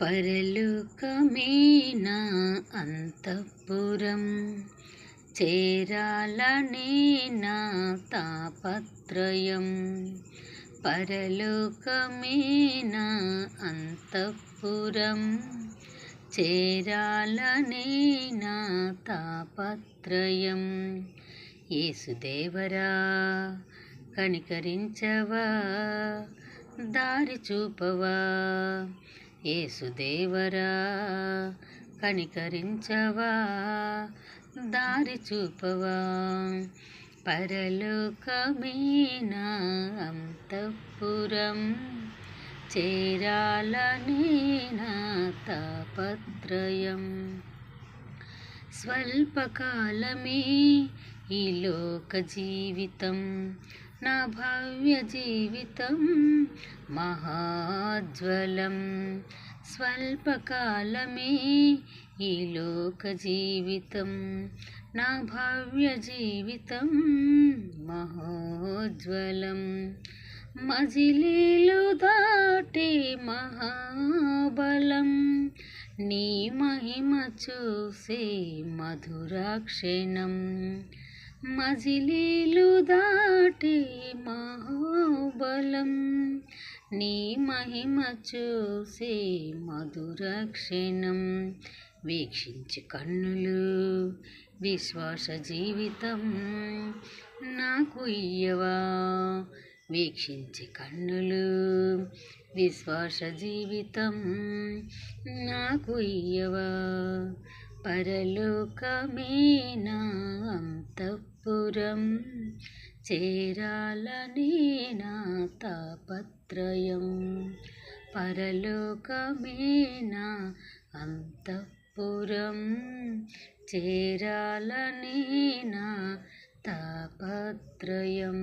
పరలోకమేనా అంతఃపురం. చేరాలనే నా తాపత్రయం. పరలోకమేనా అంతఃపురం. చేరాలనే నా తాపత్రయం. యేసుదేవరా కనికరించవా దారి చూపవా ఏసుదేవరా కనికరించవా? దారి చూపవా? పరలోకమేనా అంతఃపురం? చేరాలనేనా తాపత్రయం? స్వల్పకాలమే ఈ లోక జీవితం. నా భవ్య జీవితం మహాజ్వలం. స్వల్పకాలమే ఈ లోక జీవితం. నా భవ్య జీవితం మహోజ్వలం. మజిలీలు దాటే మహాబలం. నీ మహిమ చూసే మధురాక్షణం. మజిలీలు దాటి మహాబలం. నీ మహిమ చూసే మధురక్షణం వీక్షించి కన్నులు విశ్వాస జీవితం నాకు ఇయ్యవా? వీక్షించి కన్నులు విశ్వాస జీవితం నాకు ఇయ్యవా? పరలోకమేనా అంతఃపురం? చేరాలనేనా తాపత్రయం. పరలోకమేనా అంతఃపురం? చేరాలనేనా తాపత్రయం.